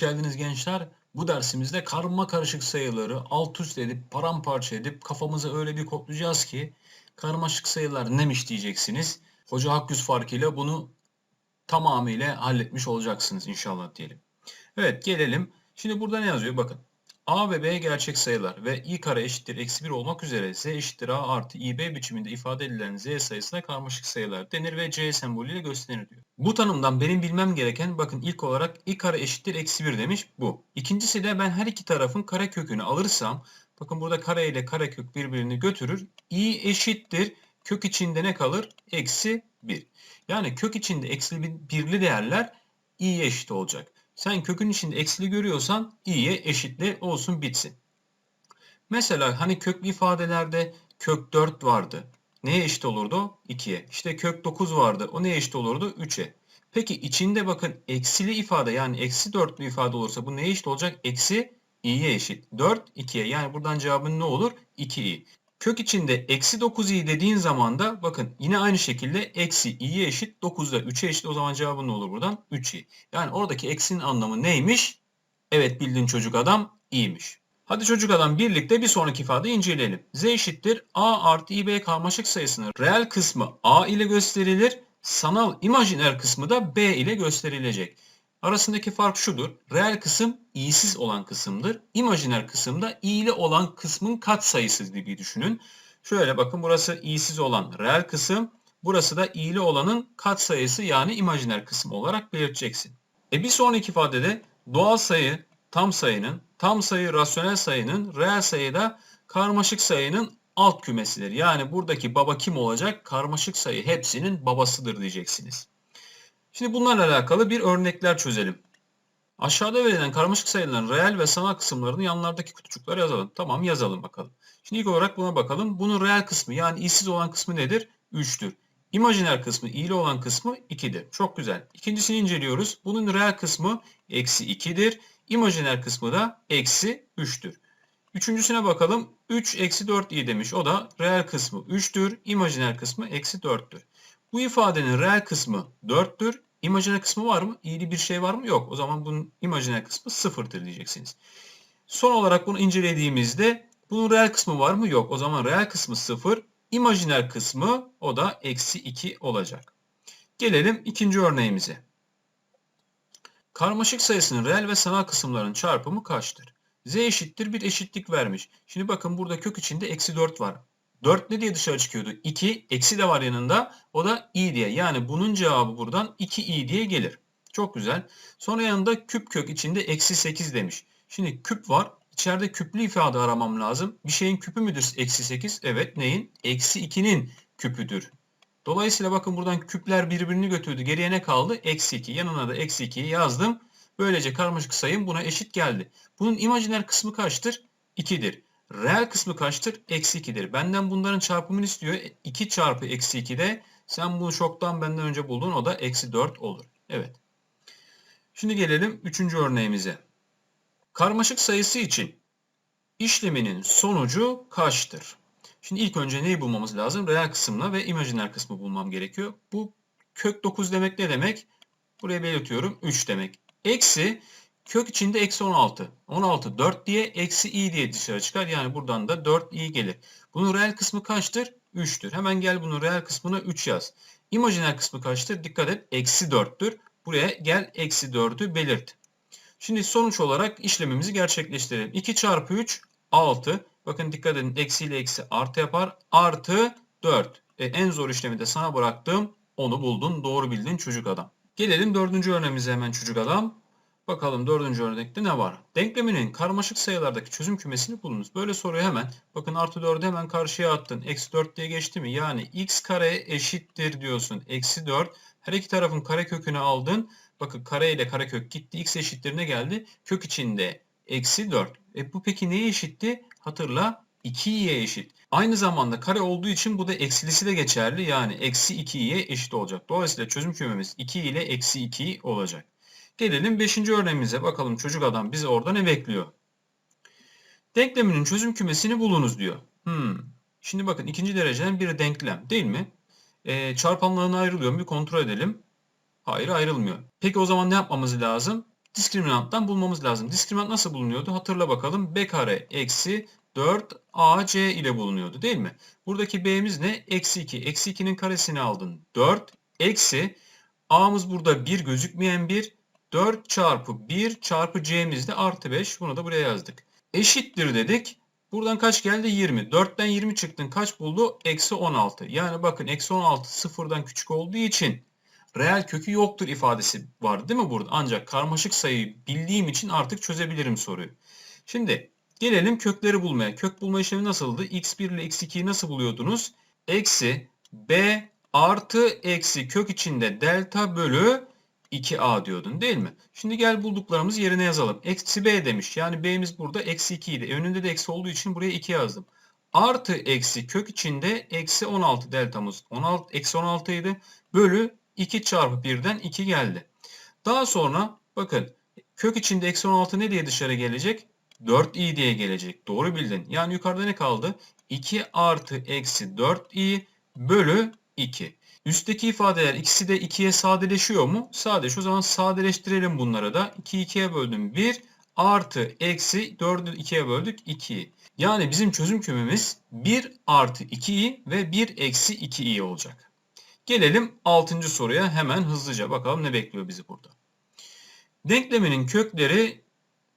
geldiniz gençler. Bu dersimizde karma karışık sayıları alt üst edip paramparça edip kafamızı öyle bir kodlayacağız ki karmaşık sayılar neymiş diyeceksiniz. Hoca Hakküs farkıyla bunu tamamıyla halletmiş olacaksınız inşallah diyelim. Evet gelelim. Şimdi burada ne yazıyor? Bakın. A ve B gerçek sayılar ve i kare eşittir eksi 1 olmak üzere z eşittir a artı ib biçiminde ifade edilen z sayısına karmaşık sayılar denir ve c sembolüyle gösterilir diyor. Bu tanımdan benim bilmem gereken bakın ilk olarak i kare eşittir eksi 1 demiş bu. İkincisi de ben her iki tarafın kare kökünü alırsam bakın burada kare ile kare kök birbirini götürür. i eşittir kök içinde ne kalır? Eksi 1. Yani kök içinde eksi birli değerler i'ye eşit olacak. Sen kökün içinde eksili görüyorsan i'ye eşitle olsun bitsin. Mesela hani köklü ifadelerde kök 4 vardı. Neye eşit olurdu? 2'ye. İşte kök 9 vardı. O neye eşit olurdu? 3'e. Peki içinde bakın eksili ifade yani eksi 4'lü ifade olursa bu neye eşit olacak? Eksi i'ye eşit. 4 2'ye. Yani buradan cevabın ne olur? 2i. Kök içinde eksi 9i dediğin zaman da bakın yine aynı şekilde eksi i'ye eşit 9 da 3'e eşit o zaman cevabın ne olur buradan? 3i. Yani oradaki eksinin anlamı neymiş? Evet bildin çocuk adam i'ymiş. Hadi çocuk adam birlikte bir sonraki ifadeyi inceleyelim. z eşittir a artı ib karmaşık sayısının reel kısmı a ile gösterilir. Sanal imajiner kısmı da b ile gösterilecek. Arasındaki fark şudur. Reel kısım i'siz olan kısımdır. İmajiner kısım da i'li olan kısmın katsayısı gibi düşünün. Şöyle bakın burası i'siz olan reel kısım. Burası da i'li olanın katsayısı yani imajiner kısmı olarak belirteceksin. E bir sonraki ifadede doğal sayı tam sayının, tam sayı rasyonel sayının, reel sayı da karmaşık sayının alt kümesidir. Yani buradaki baba kim olacak? Karmaşık sayı hepsinin babasıdır diyeceksiniz. Şimdi bunlarla alakalı bir örnekler çözelim. Aşağıda verilen karmaşık sayıların reel ve sanal kısımlarını yanlardaki kutucuklara yazalım. Tamam yazalım bakalım. Şimdi ilk olarak buna bakalım. Bunun reel kısmı yani i'siz olan kısmı nedir? 3'tür. İmajiner kısmı i'li olan kısmı 2'dir. Çok güzel. İkincisini inceliyoruz. Bunun reel kısmı eksi 2'dir. İmajiner kısmı da eksi 3'tür. Üçüncüsüne bakalım. 3 eksi 4 i demiş. O da reel kısmı 3'tür. İmajiner kısmı eksi 4'tür. Bu ifadenin reel kısmı 4'tür. İmajiner kısmı var mı? İyili bir şey var mı? Yok. O zaman bunun imajiner kısmı 0'tır diyeceksiniz. Son olarak bunu incelediğimizde bunun reel kısmı var mı? Yok. O zaman reel kısmı 0. İmajiner kısmı o da eksi 2 olacak. Gelelim ikinci örneğimize. Karmaşık sayısının reel ve sanal kısımların çarpımı kaçtır? Z eşittir bir eşitlik vermiş. Şimdi bakın burada kök içinde eksi 4 var. 4 ne diye dışarı çıkıyordu? 2 eksi de var yanında. O da i diye. Yani bunun cevabı buradan 2i diye gelir. Çok güzel. Sonra yanında küp kök içinde eksi 8 demiş. Şimdi küp var. İçeride küplü ifade aramam lazım. Bir şeyin küpü müdür eksi 8? Evet. Neyin? Eksi 2'nin küpüdür. Dolayısıyla bakın buradan küpler birbirini götürdü. Geriye ne kaldı? Eksi 2. Yanına da eksi 2'yi yazdım. Böylece karmaşık sayım buna eşit geldi. Bunun imajiner kısmı kaçtır? 2'dir. Reel kısmı kaçtır? Eksi 2'dir. Benden bunların çarpımını istiyor. 2 çarpı eksi 2 de sen bunu çoktan benden önce buldun. O da eksi 4 olur. Evet. Şimdi gelelim 3. örneğimize. Karmaşık sayısı için işleminin sonucu kaçtır? Şimdi ilk önce neyi bulmamız lazım? Reel kısımla ve imajiner kısmı bulmam gerekiyor. Bu kök 9 demek ne demek? Buraya belirtiyorum. 3 demek. Eksi kök içinde eksi 16. 16 4 diye eksi i diye dışarı çıkar. Yani buradan da 4 i gelir. Bunun reel kısmı kaçtır? 3'tür. Hemen gel bunun reel kısmına 3 yaz. İmajiner kısmı kaçtır? Dikkat et. Eksi 4'tür. Buraya gel eksi 4'ü belirt. Şimdi sonuç olarak işlemimizi gerçekleştirelim. 2 çarpı 3 6. Bakın dikkat edin. Eksi ile eksi artı yapar. Artı 4. E, en zor işlemi de sana bıraktım. Onu buldun. Doğru bildin çocuk adam. Gelelim dördüncü örneğimize hemen çocuk adam. Bakalım dördüncü örnekte ne var? Denkleminin karmaşık sayılardaki çözüm kümesini bulunuz. Böyle soruyu hemen bakın artı 4'ü hemen karşıya attın. Eksi 4 diye geçti mi? Yani x kare eşittir diyorsun. Eksi 4. Her iki tarafın kare kökünü aldın. Bakın kare ile kare kök gitti. x eşittir ne geldi? Kök içinde eksi 4. E bu peki neye eşitti? Hatırla 2'ye eşit. Aynı zamanda kare olduğu için bu da eksilisi de geçerli. Yani eksi 2'ye eşit olacak. Dolayısıyla çözüm kümemiz 2 ile eksi 2 olacak. Gelelim 5. örneğimize. Bakalım çocuk adam bize orada ne bekliyor? Denkleminin çözüm kümesini bulunuz diyor. Hmm. Şimdi bakın ikinci dereceden bir denklem değil mi? E, çarpanlarına ayrılıyor mu? Bir kontrol edelim. Hayır ayrılmıyor. Peki o zaman ne yapmamız lazım? diskriminanttan bulmamız lazım. Diskriminant nasıl bulunuyordu? Hatırla bakalım. b kare eksi 4 ac ile bulunuyordu değil mi? Buradaki b'miz ne? Eksi 2. Eksi 2'nin karesini aldın. 4 eksi a'mız burada 1 gözükmeyen 1. 4 çarpı 1 çarpı c'miz de artı 5. Bunu da buraya yazdık. Eşittir dedik. Buradan kaç geldi? 20. 4'ten 20 çıktın. Kaç buldu? Eksi 16. Yani bakın eksi 16 sıfırdan küçük olduğu için reel kökü yoktur ifadesi var değil mi burada? Ancak karmaşık sayıyı bildiğim için artık çözebilirim soruyu. Şimdi gelelim kökleri bulmaya. Kök bulma işlemi nasıldı? x1 ile x2'yi nasıl buluyordunuz? Eksi b artı eksi kök içinde delta bölü 2a diyordun değil mi? Şimdi gel bulduklarımızı yerine yazalım. Eksi b demiş. Yani b'miz burada eksi 2 idi. Önünde de eksi olduğu için buraya 2 yazdım. Artı eksi kök içinde eksi 16 deltamız 16, eksi 16 idi. Bölü 2 çarpı 1'den 2 geldi. Daha sonra bakın kök içinde eksi 16 ne diye dışarı gelecek? 4i diye gelecek. Doğru bildin. Yani yukarıda ne kaldı? 2 artı eksi 4i bölü 2. Üstteki ifadeler ikisi de 2'ye sadeleşiyor mu? Sadeleş. O zaman sadeleştirelim bunları da. 2'yi 2'ye böldüm 1 artı eksi 4'ü 2'ye böldük 2'yi. Yani bizim çözüm kümemiz 1 artı 2i ve 1 eksi 2i olacak. Gelelim 6. soruya hemen hızlıca bakalım ne bekliyor bizi burada. Denkleminin kökleri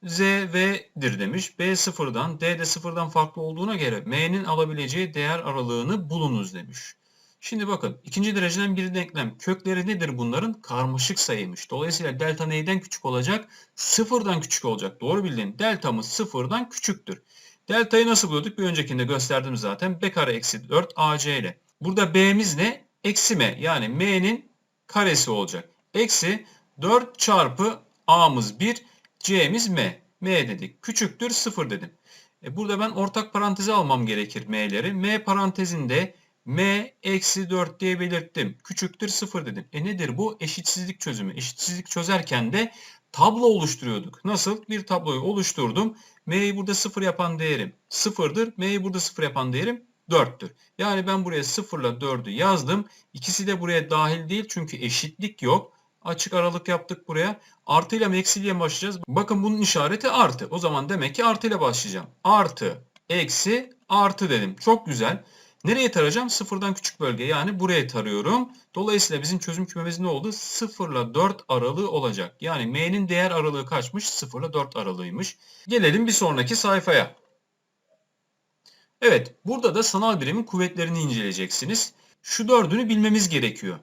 z v'dir demiş. B sıfırdan, D de sıfırdan farklı olduğuna göre m'nin alabileceği değer aralığını bulunuz demiş. Şimdi bakın ikinci dereceden bir denklem. Kökleri nedir bunların? Karmaşık sayıymış. Dolayısıyla delta neyden küçük olacak? Sıfırdan küçük olacak. Doğru bildin. Deltamız sıfırdan küçüktür. Deltayı nasıl buluyorduk? Bir öncekinde gösterdim zaten. B kare eksi 4 AC ile. Burada B'miz ne? Eksi M. Yani M'nin karesi olacak. Eksi 4 çarpı A'mız 1. C'miz M. M dedik. Küçüktür 0 dedim. E burada ben ortak paranteze almam gerekir M'leri. M parantezinde M eksi 4 diye belirttim. Küçüktür 0 dedim. E nedir bu? Eşitsizlik çözümü. Eşitsizlik çözerken de tablo oluşturuyorduk. Nasıl? Bir tabloyu oluşturdum. M'yi burada 0 yapan değerim 0'dır. M'yi burada 0 yapan değerim 4'tür. Yani ben buraya 0 ile 4'ü yazdım. İkisi de buraya dahil değil çünkü eşitlik yok. Açık aralık yaptık buraya. Artı ile mi eksiyle mi başlayacağız? Bakın bunun işareti artı. O zaman demek ki artı ile başlayacağım. Artı, eksi, artı dedim. Çok güzel. Nereye tarayacağım? Sıfırdan küçük bölge yani buraya tarıyorum. Dolayısıyla bizim çözüm kümemiz ne oldu? 0 ile 4 aralığı olacak. Yani m'nin değer aralığı kaçmış? 0 ile 4 aralığıymış. Gelelim bir sonraki sayfaya. Evet, burada da sanal birimin kuvvetlerini inceleyeceksiniz. Şu dördünü bilmemiz gerekiyor.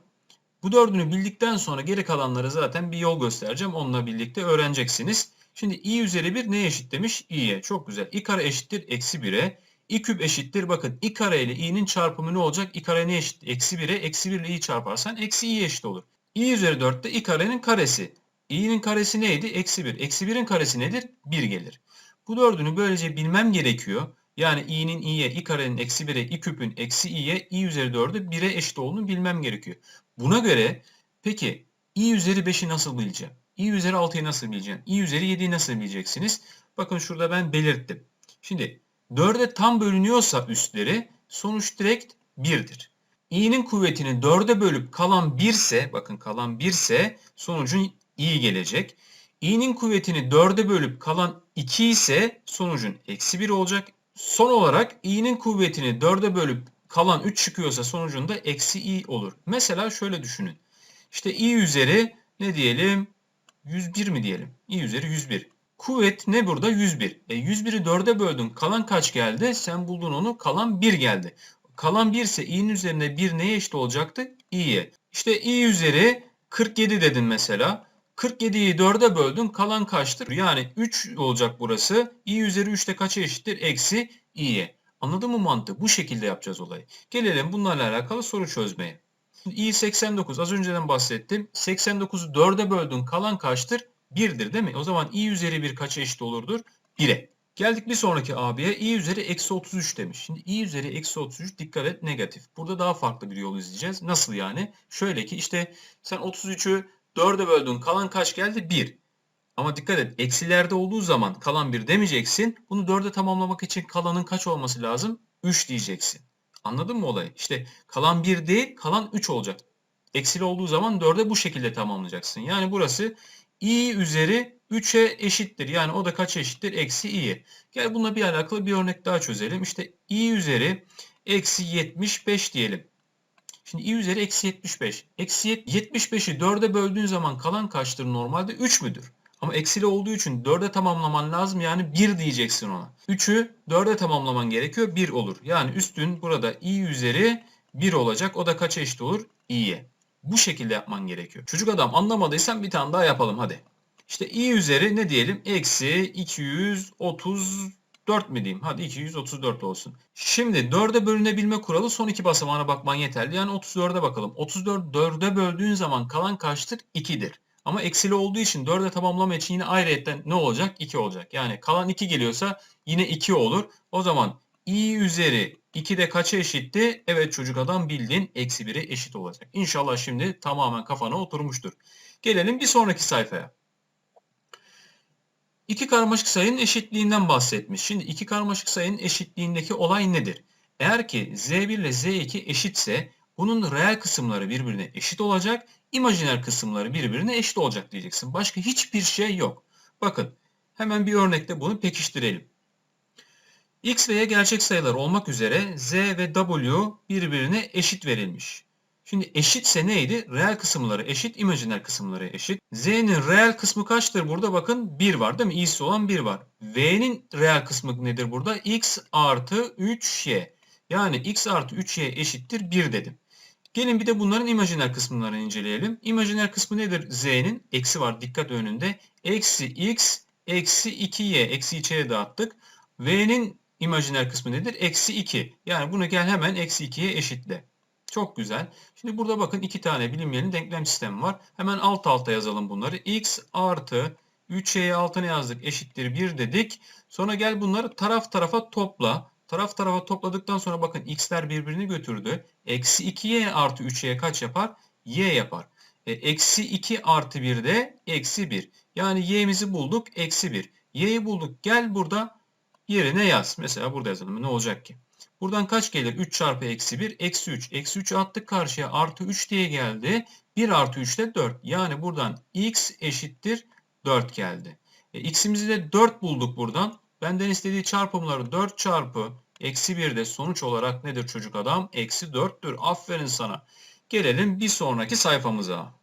Bu dördünü bildikten sonra geri kalanları zaten bir yol göstereceğim. Onunla birlikte öğreneceksiniz. Şimdi i üzeri 1 neye eşit demiş? i'ye. Çok güzel. i kare eşittir eksi 1'e. İ küp eşittir. Bakın i kare ile i'nin çarpımı ne olacak? i kare ne eşit? Eksi 1'e. Eksi 1 ile i çarparsan eksi i eşit olur. i üzeri 4 de i karenin karesi. i'nin karesi neydi? Eksi 1. Eksi 1'in karesi nedir? 1 gelir. Bu dördünü böylece bilmem gerekiyor. Yani i'nin i'ye, i karenin eksi 1'e, i küpün eksi i'ye, i üzeri 4'ü 1'e eşit olduğunu bilmem gerekiyor. Buna göre peki i üzeri 5'i nasıl bileceğim? i üzeri 6'yı nasıl bileceğim? i üzeri 7'yi nasıl bileceksiniz? Bakın şurada ben belirttim. Şimdi 4'e tam bölünüyorsa üstleri sonuç direkt 1'dir. i'nin kuvvetini 4'e bölüp kalan 1 ise bakın kalan 1 ise sonucun i gelecek. i'nin kuvvetini 4'e bölüp kalan 2 ise sonucun eksi 1 olacak. Son olarak i'nin kuvvetini 4'e bölüp kalan 3 çıkıyorsa sonucunda eksi i olur. Mesela şöyle düşünün. İşte i üzeri ne diyelim? 101 mi diyelim? i üzeri 101. Kuvvet ne burada? 101. E 101'i 4'e böldün. Kalan kaç geldi? Sen buldun onu. Kalan 1 geldi. Kalan 1 ise i'nin üzerinde 1 neye eşit olacaktı? i'ye. İşte i üzeri 47 dedin mesela. 47'yi 4'e böldün. Kalan kaçtır? Yani 3 olacak burası. i üzeri 3 de kaça eşittir? Eksi i'ye. Anladın mı mantığı? Bu şekilde yapacağız olayı. Gelelim bunlarla alakalı soru çözmeye. i 89 az önceden bahsettim. 89'u 4'e böldün kalan kaçtır? 1'dir değil mi? O zaman i üzeri 1 kaça eşit olurdur? 1'e. Geldik bir sonraki abiye. i üzeri eksi 33 demiş. Şimdi i üzeri eksi 33 dikkat et negatif. Burada daha farklı bir yol izleyeceğiz. Nasıl yani? Şöyle ki işte sen 33'ü 4'e böldün kalan kaç geldi? 1. Ama dikkat et eksilerde olduğu zaman kalan 1 demeyeceksin. Bunu 4'e tamamlamak için kalanın kaç olması lazım? 3 diyeceksin. Anladın mı olayı? İşte kalan 1 değil kalan 3 olacak. Eksili olduğu zaman 4'e bu şekilde tamamlayacaksın. Yani burası i üzeri 3'e eşittir. Yani o da kaça eşittir? Eksi i'ye. Gel bununla bir alakalı bir örnek daha çözelim. İşte i üzeri eksi 75 diyelim. Şimdi i üzeri eksi 75. Eksi 75'i 4'e böldüğün zaman kalan kaçtır normalde? 3 müdür? Ama eksili olduğu için 4'e tamamlaman lazım. Yani 1 diyeceksin ona. 3'ü 4'e tamamlaman gerekiyor. 1 olur. Yani üstün burada i üzeri 1 olacak. O da kaça eşit olur? i'ye. Bu şekilde yapman gerekiyor. Çocuk adam anlamadıysan bir tane daha yapalım hadi. İşte i üzeri ne diyelim? Eksi 234 mi diyeyim? Hadi 234 olsun. Şimdi 4'e bölünebilme kuralı son iki basamağına bakman yeterli. Yani 34'e bakalım. 34 4'e böldüğün zaman kalan kaçtır? 2'dir. Ama eksili olduğu için 4'e tamamlama için yine ayrıyetten ne olacak? 2 olacak. Yani kalan 2 geliyorsa yine 2 olur. O zaman i üzeri 2 de kaça eşitti? Evet çocuk adam bildin. Eksi 1'e eşit olacak. İnşallah şimdi tamamen kafana oturmuştur. Gelelim bir sonraki sayfaya. İki karmaşık sayının eşitliğinden bahsetmiş. Şimdi iki karmaşık sayının eşitliğindeki olay nedir? Eğer ki z1 ile z2 eşitse bunun reel kısımları birbirine eşit olacak, imajiner kısımları birbirine eşit olacak diyeceksin. Başka hiçbir şey yok. Bakın hemen bir örnekle bunu pekiştirelim. X ve y gerçek sayılar olmak üzere z ve w birbirine eşit verilmiş. Şimdi eşitse neydi? Reel kısımları eşit, imajiner kısımları eşit. Z'nin reel kısmı kaçtır burada? Bakın 1 var değil mi? İ'si olan 1 var. V'nin reel kısmı nedir burada? x artı 3y. Yani x artı 3y eşittir 1 dedim. Gelin bir de bunların imajiner kısımlarını inceleyelim. İmajiner kısmı nedir? Z'nin eksi var dikkat önünde. Eksi x eksi 2y. Eksi içeri dağıttık. V'nin imajiner kısmı nedir? Eksi 2. Yani bunu gel hemen eksi 2'ye eşitle. Çok güzel. Şimdi burada bakın iki tane bilinmeyenin denklem sistemi var. Hemen alt alta yazalım bunları. x artı 3y'ye altına yazdık eşittir 1 dedik. Sonra gel bunları taraf tarafa topla. Taraf tarafa topladıktan sonra bakın x'ler birbirini götürdü. Eksi 2y artı 3y kaç yapar? y yapar. E, eksi 2 artı 1 de eksi 1. Yani y'mizi bulduk eksi 1. y'yi bulduk. Gel burada yerine yaz. Mesela burada yazalım. Ne olacak ki? Buradan kaç gelir? 3 çarpı eksi 1. Eksi 3. Eksi 3'ü attık karşıya. Artı 3 diye geldi. 1 artı 3 de 4. Yani buradan x eşittir 4 geldi. E, x'imizi de 4 bulduk buradan. Benden istediği çarpımları 4 çarpı eksi 1 de sonuç olarak nedir çocuk adam? Eksi 4'tür. Aferin sana. Gelelim bir sonraki sayfamıza.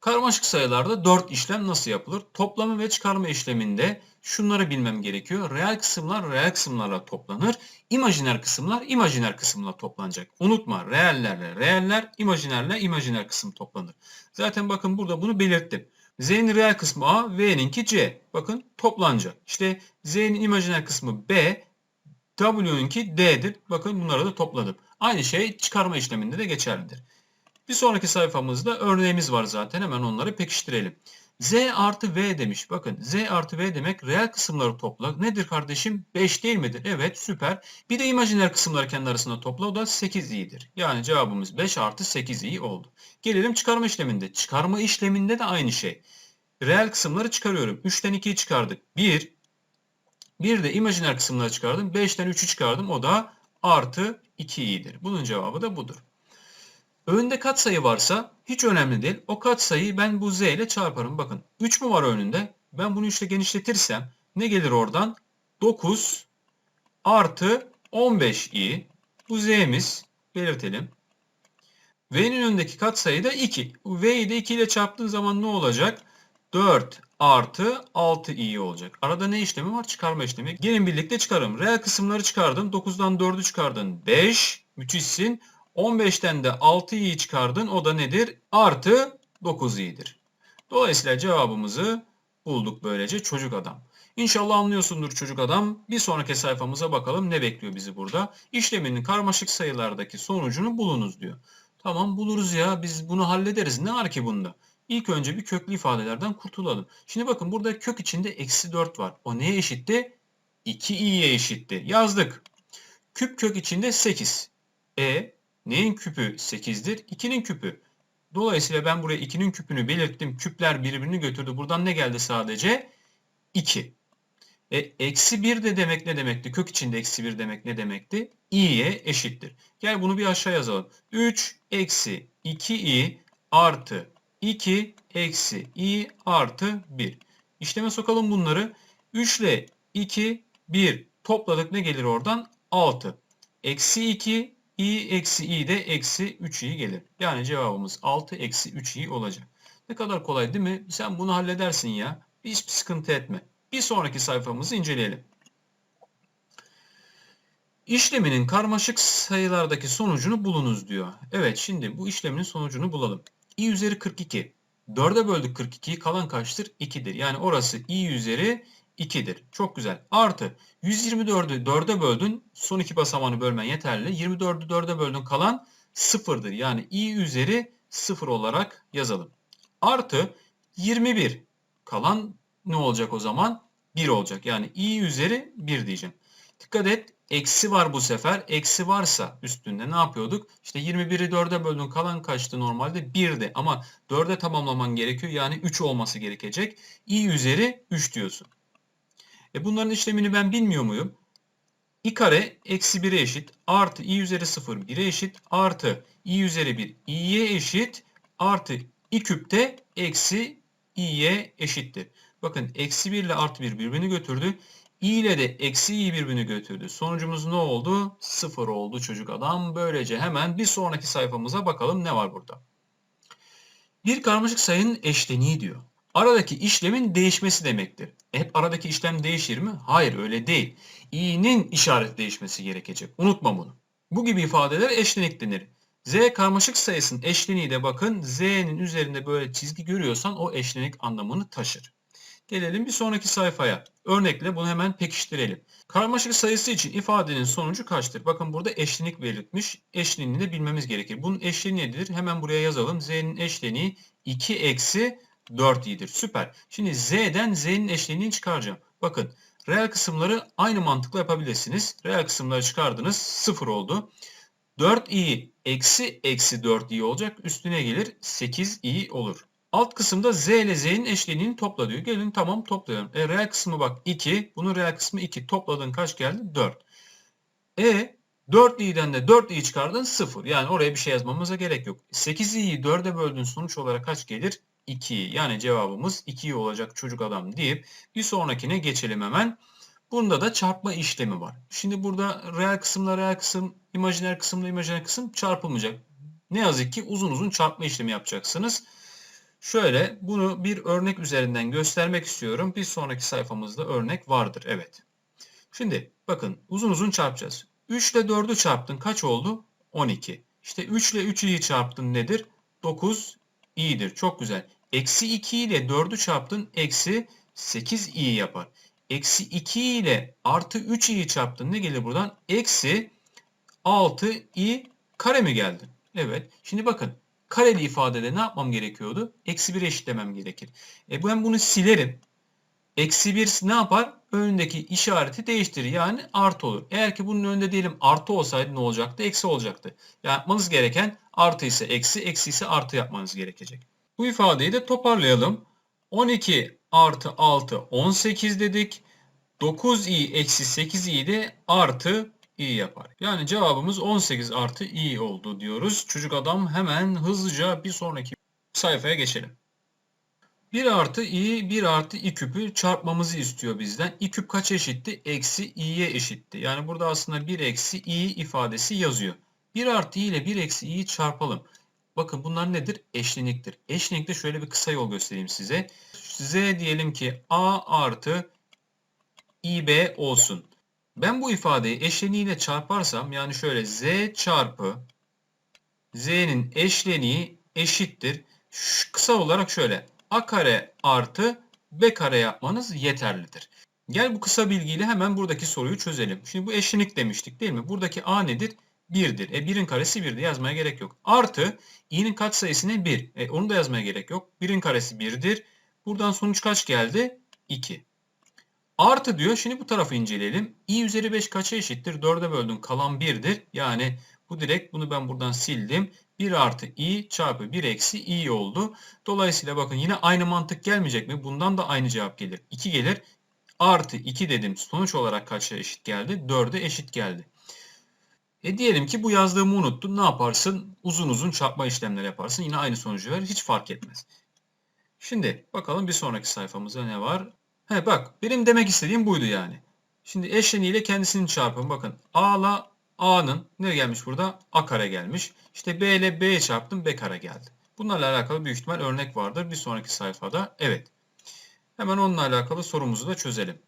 Karmaşık sayılarda 4 işlem nasıl yapılır? Toplama ve çıkarma işleminde şunları bilmem gerekiyor. Reel kısımlar reel kısımlarla toplanır. İmajiner kısımlar imajiner kısımla toplanacak. Unutma reellerle reeller, imajinerle imajiner kısım toplanır. Zaten bakın burada bunu belirttim. Z'nin reel kısmı A, V'ninki C. Bakın toplanacak. İşte Z'nin imajiner kısmı B, W'ninki D'dir. Bakın bunları da topladım. Aynı şey çıkarma işleminde de geçerlidir. Bir sonraki sayfamızda örneğimiz var zaten. Hemen onları pekiştirelim. Z artı V demiş. Bakın Z artı V demek reel kısımları topla. Nedir kardeşim? 5 değil midir? Evet süper. Bir de imajiner kısımları kendi arasında topla. O da 8 i'dir. Yani cevabımız 5 artı 8 i oldu. Gelelim çıkarma işleminde. Çıkarma işleminde de aynı şey. Reel kısımları çıkarıyorum. 3'ten 2'yi çıkardık. 1. Bir de imajiner kısımları çıkardım. 5'ten 3'ü çıkardım. O da artı 2 i'dir. Bunun cevabı da budur. Önünde katsayı varsa hiç önemli değil. O katsayıyı ben bu z ile çarparım. Bakın 3 mü var önünde? Ben bunu 3 ile genişletirsem ne gelir oradan? 9 artı 15i. Bu z'miz belirtelim. V'nin önündeki katsayı da 2. V'yi de 2 ile çarptığın zaman ne olacak? 4 artı 6i olacak. Arada ne işlemi var? Çıkarma işlemi. Gelin birlikte çıkarım. Reel kısımları çıkardın. 9'dan 4'ü çıkardın. 5. Müthişsin. 15'ten de 6'yı çıkardın. O da nedir? Artı 9i'dir. Dolayısıyla cevabımızı bulduk böylece çocuk adam. İnşallah anlıyorsundur çocuk adam. Bir sonraki sayfamıza bakalım ne bekliyor bizi burada. İşleminin karmaşık sayılardaki sonucunu bulunuz diyor. Tamam buluruz ya biz bunu hallederiz. Ne var ki bunda? İlk önce bir köklü ifadelerden kurtulalım. Şimdi bakın burada kök içinde eksi 4 var. O neye eşitti? 2i'ye eşitti. Yazdık. Küp kök içinde 8. E Neyin küpü 8'dir? 2'nin küpü. Dolayısıyla ben buraya 2'nin küpünü belirttim. Küpler birbirini götürdü. Buradan ne geldi sadece? 2. E, eksi 1 de demek ne demekti? Kök içinde eksi 1 demek ne demekti? i'ye eşittir. Gel bunu bir aşağı yazalım. 3 eksi 2i artı 2 eksi i artı 1. İşleme sokalım bunları. 3 ile 2, 1 topladık ne gelir oradan? 6. Eksi 2, i eksi i de eksi 3i gelir. Yani cevabımız 6 eksi 3i olacak. Ne kadar kolay değil mi? Sen bunu halledersin ya. Hiçbir sıkıntı etme. Bir sonraki sayfamızı inceleyelim. İşleminin karmaşık sayılardaki sonucunu bulunuz diyor. Evet şimdi bu işlemin sonucunu bulalım. i üzeri 42. 4'e böldük 42'yi kalan kaçtır? 2'dir. Yani orası i üzeri 2'dir. Çok güzel. Artı 124'ü 4'e böldün. Son iki basamağını bölmen yeterli. 24'ü 4'e böldün kalan 0'dır. Yani i üzeri 0 olarak yazalım. Artı 21. Kalan ne olacak o zaman? 1 olacak. Yani i üzeri 1 diyeceğim. Dikkat et. Eksi var bu sefer. Eksi varsa üstünde ne yapıyorduk? İşte 21'i 4'e böldün. Kalan kaçtı normalde? 1'di. Ama 4'e tamamlaman gerekiyor. Yani 3 olması gerekecek. i üzeri 3 diyorsun. E bunların işlemini ben bilmiyor muyum? i kare eksi 1'e eşit. Artı i üzeri 0 1'e eşit. Artı i üzeri 1 i'ye eşit. Artı i küp de eksi i'ye eşittir. Bakın eksi 1 ile artı 1 birbirini götürdü. i ile de eksi i birbirini götürdü. Sonucumuz ne oldu? 0 oldu çocuk adam. Böylece hemen bir sonraki sayfamıza bakalım ne var burada. Bir karmaşık sayının eşleniği diyor. Aradaki işlemin değişmesi demektir. E, hep aradaki işlem değişir mi? Hayır öyle değil. i'nin işaret değişmesi gerekecek. Unutma bunu. Bu gibi ifadeler eşlenik denir. Z karmaşık sayısının eşleniği de bakın Z'nin üzerinde böyle çizgi görüyorsan o eşlenik anlamını taşır. Gelelim bir sonraki sayfaya. Örnekle bunu hemen pekiştirelim. Karmaşık sayısı için ifadenin sonucu kaçtır? Bakın burada eşlenik belirtmiş. Eşleniğini de bilmemiz gerekir. Bunun eşleniği nedir? Hemen buraya yazalım. Z'nin eşleniği 2 eksi 4 i'dir. Süper. Şimdi z'den z'nin eşleniğini çıkaracağım. Bakın reel kısımları aynı mantıkla yapabilirsiniz. Reel kısımları çıkardınız 0 oldu. 4i eksi eksi 4i olacak. Üstüne gelir 8i olur. Alt kısımda z ile z'nin eşleniğini topla diyor. Gelin tamam toplayalım. E, reel kısmı bak 2. Bunun reel kısmı 2. Topladın kaç geldi? 4. E 4i'den de 4i çıkardın 0. Yani oraya bir şey yazmamıza gerek yok. 8i'yi 4'e böldüğün sonuç olarak kaç gelir? 2. Yani cevabımız 2 olacak çocuk adam deyip bir sonrakine geçelim hemen. Bunda da çarpma işlemi var. Şimdi burada reel kısımla reel kısım, imajiner kısımla imajiner kısım çarpılmayacak. Ne yazık ki uzun uzun çarpma işlemi yapacaksınız. Şöyle bunu bir örnek üzerinden göstermek istiyorum. Bir sonraki sayfamızda örnek vardır. Evet. Şimdi bakın uzun uzun çarpacağız. 3 ile 4'ü çarptın kaç oldu? 12. İşte 3 ile 3'ü çarptın nedir? 9 i'dir. Çok güzel. Eksi 2 ile 4'ü çarptın eksi 8 i yapar. Eksi 2 ile artı 3 i'yi çarptın ne gelir buradan? Eksi 6 i kare mi geldi? Evet. Şimdi bakın kareli ifadede ne yapmam gerekiyordu? Eksi 1 eşitlemem gerekir. E ben bunu silerim. Eksi 1 ne yapar? Önündeki işareti değiştirir. Yani artı olur. Eğer ki bunun önünde diyelim artı olsaydı ne olacaktı? Eksi olacaktı. Yapmanız gereken artı ise eksi, eksi ise artı yapmanız gerekecek. Bu ifadeyi de toparlayalım. 12 artı 6 18 dedik. 9i eksi 8i de artı i yapar. Yani cevabımız 18 artı i oldu diyoruz. Çocuk adam hemen hızlıca bir sonraki sayfaya geçelim. 1 artı i 1 artı i küpü çarpmamızı istiyor bizden. i küp kaç eşitti? Eksi i'ye eşitti. Yani burada aslında 1 eksi i ifadesi yazıyor. 1 artı i ile 1 eksi i'yi çarpalım. Bakın bunlar nedir? Eşleniktir. Eşlenikte şöyle bir kısa yol göstereyim size. Z diyelim ki A artı IB olsun. Ben bu ifadeyi eşleniğiyle çarparsam yani şöyle Z çarpı Z'nin eşleniği eşittir. Şu, kısa olarak şöyle A kare artı B kare yapmanız yeterlidir. Gel bu kısa bilgiyle hemen buradaki soruyu çözelim. Şimdi bu eşlenik demiştik değil mi? Buradaki A nedir? 1'dir. E 1'in karesi 1'dir. Yazmaya gerek yok. Artı i'nin katsayısı ne? 1. E onu da yazmaya gerek yok. 1'in karesi 1'dir. Buradan sonuç kaç geldi? 2. Artı diyor. Şimdi bu tarafı inceleyelim. i üzeri 5 kaça eşittir? 4'e böldüm. Kalan 1'dir. Yani bu direkt bunu ben buradan sildim. 1 artı i çarpı 1 eksi i oldu. Dolayısıyla bakın yine aynı mantık gelmeyecek mi? Bundan da aynı cevap gelir. 2 gelir. Artı 2 dedim. Sonuç olarak kaça eşit geldi? 4'e eşit geldi. E diyelim ki bu yazdığımı unuttun. Ne yaparsın? Uzun uzun çarpma işlemleri yaparsın. Yine aynı sonucu verir. Hiç fark etmez. Şimdi bakalım bir sonraki sayfamızda ne var? He bak benim demek istediğim buydu yani. Şimdi eşleniğiyle kendisinin çarpımı bakın. A ile A'nın ne gelmiş burada? A kare gelmiş. İşte B ile B'ye çarptım B kare geldi. Bunlarla alakalı büyük ihtimal örnek vardır bir sonraki sayfada. Evet. Hemen onunla alakalı sorumuzu da çözelim.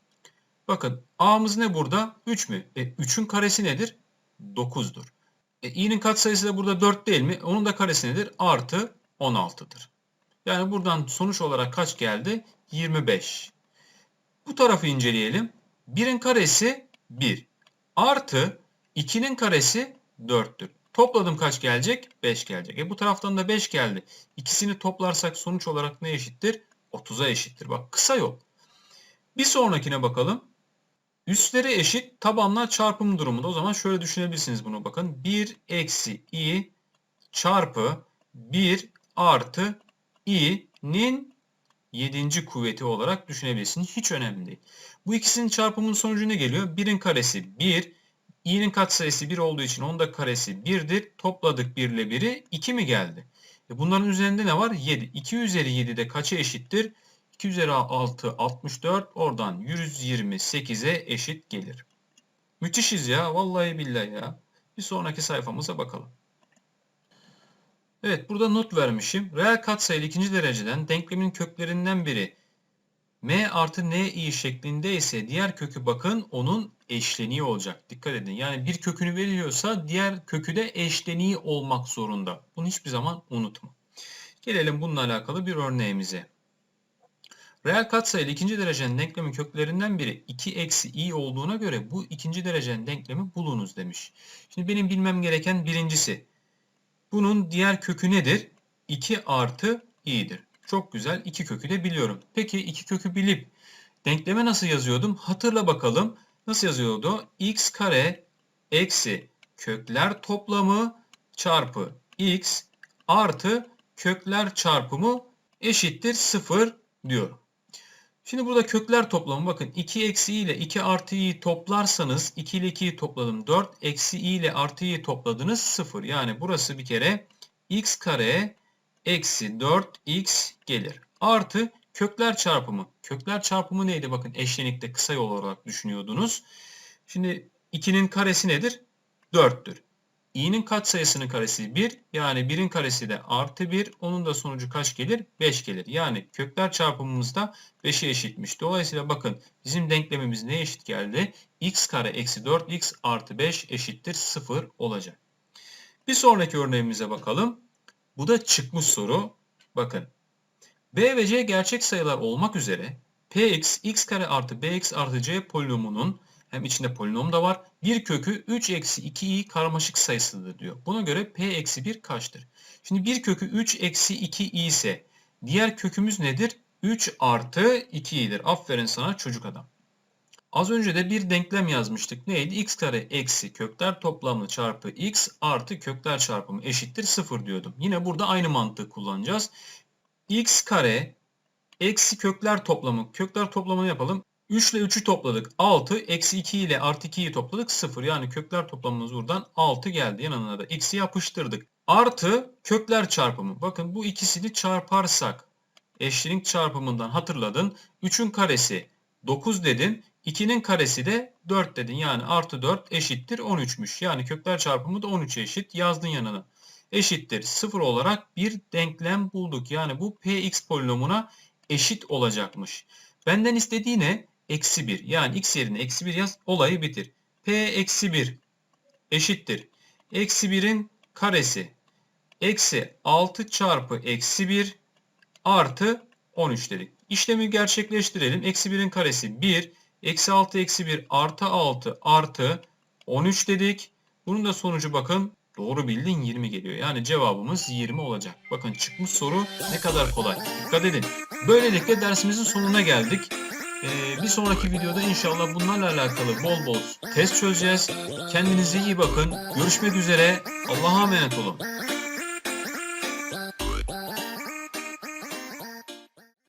Bakın A'mız ne burada? 3 mü? E, 3'ün karesi nedir? 9'dur. E, i'nin katsayısı da burada 4 değil mi? Onun da karesi nedir? Artı 16'dır. Yani buradan sonuç olarak kaç geldi? 25. Bu tarafı inceleyelim. 1'in karesi 1. Artı 2'nin karesi 4'tür. Topladım kaç gelecek? 5 gelecek. E bu taraftan da 5 geldi. İkisini toplarsak sonuç olarak ne eşittir? 30'a eşittir. Bak kısa yol. Bir sonrakine bakalım. Üstleri eşit tabanlar çarpım durumunda. O zaman şöyle düşünebilirsiniz bunu bakın. 1 eksi i çarpı 1 artı i'nin 7. kuvveti olarak düşünebilirsiniz. Hiç önemli değil. Bu ikisinin çarpımının sonucu ne geliyor? 1'in karesi 1. i'nin katsayısı 1 olduğu için onun da karesi 1'dir. Topladık 1 ile 1'i 2 mi geldi? E bunların üzerinde ne var? 7. 2 üzeri 7 de kaça eşittir? 2 üzeri 6 64 oradan 128'e eşit gelir. Müthişiz ya vallahi billahi ya. Bir sonraki sayfamıza bakalım. Evet burada not vermişim. Reel katsayılı ikinci dereceden denklemin köklerinden biri m artı n i şeklinde ise diğer kökü bakın onun eşleniği olacak. Dikkat edin. Yani bir kökünü veriyorsa diğer kökü de eşleniği olmak zorunda. Bunu hiçbir zaman unutma. Gelelim bununla alakalı bir örneğimize. Reel katsayılı ikinci derecenin denklemi köklerinden biri 2 eksi i olduğuna göre bu ikinci derecenin denklemi bulunuz demiş. Şimdi benim bilmem gereken birincisi. Bunun diğer kökü nedir? 2 artı i'dir. Çok güzel. iki kökü de biliyorum. Peki iki kökü bilip denkleme nasıl yazıyordum? Hatırla bakalım. Nasıl yazıyordu? x kare eksi kökler toplamı çarpı x artı kökler çarpımı eşittir 0 diyorum. Şimdi burada kökler toplamı bakın 2 eksi i ile 2 artı i'yi toplarsanız 2 ile 2'yi topladım 4 eksi i ile artı i'yi topladınız 0. Yani burası bir kere x kare eksi 4x gelir. Artı kökler çarpımı. Kökler çarpımı neydi? Bakın eşlenikte kısa yol olarak düşünüyordunuz. Şimdi 2'nin karesi nedir? 4'tür. İ'nin katsayısının karesi 1. Yani 1'in karesi de artı 1. Onun da sonucu kaç gelir? 5 gelir. Yani kökler çarpımımız da 5'e eşitmiş. Dolayısıyla bakın bizim denklemimiz ne eşit geldi? x kare eksi 4x artı 5 eşittir 0 olacak. Bir sonraki örneğimize bakalım. Bu da çıkmış soru. Bakın. B ve C gerçek sayılar olmak üzere Px x kare artı bx artı c polinomunun hem içinde polinom da var. Bir kökü 3 eksi 2i karmaşık sayısıdır diyor. Buna göre p eksi 1 kaçtır? Şimdi bir kökü 3 eksi 2i ise diğer kökümüz nedir? 3 artı 2i'dir. Aferin sana çocuk adam. Az önce de bir denklem yazmıştık. Neydi? x kare eksi kökler toplamı çarpı x artı kökler çarpımı eşittir 0 diyordum. Yine burada aynı mantığı kullanacağız. x kare eksi kökler toplamı. Kökler toplamını yapalım. 3 ile 3'ü topladık 6. Eksi 2 ile artı 2'yi topladık 0. Yani kökler toplamımız buradan 6 geldi. Yanına da x'i yapıştırdık. Artı kökler çarpımı. Bakın bu ikisini çarparsak eşlenik çarpımından hatırladın. 3'ün karesi 9 dedin. 2'nin karesi de 4 dedin. Yani artı 4 eşittir 13'müş. Yani kökler çarpımı da 13'e eşit. Yazdın yanına. Eşittir 0 olarak bir denklem bulduk. Yani bu px polinomuna eşit olacakmış. Benden istediği ne? Eksi 1. Yani x yerine eksi 1 yaz. Olayı bitir. p eksi 1 eşittir. Eksi 1'in karesi. Eksi 6 çarpı eksi 1 artı 13 dedik. İşlemi gerçekleştirelim. Eksi 1'in karesi 1. Eksi 6 eksi 1 artı 6 artı 13 dedik. Bunun da sonucu bakın doğru bildin 20 geliyor. Yani cevabımız 20 olacak. Bakın çıkmış soru ne kadar kolay. Dikkat edin. Böylelikle dersimizin sonuna geldik. Ee, bir sonraki videoda inşallah bunlarla alakalı bol bol test çözeceğiz. Kendinize iyi bakın. Görüşmek üzere. Allah'a emanet olun.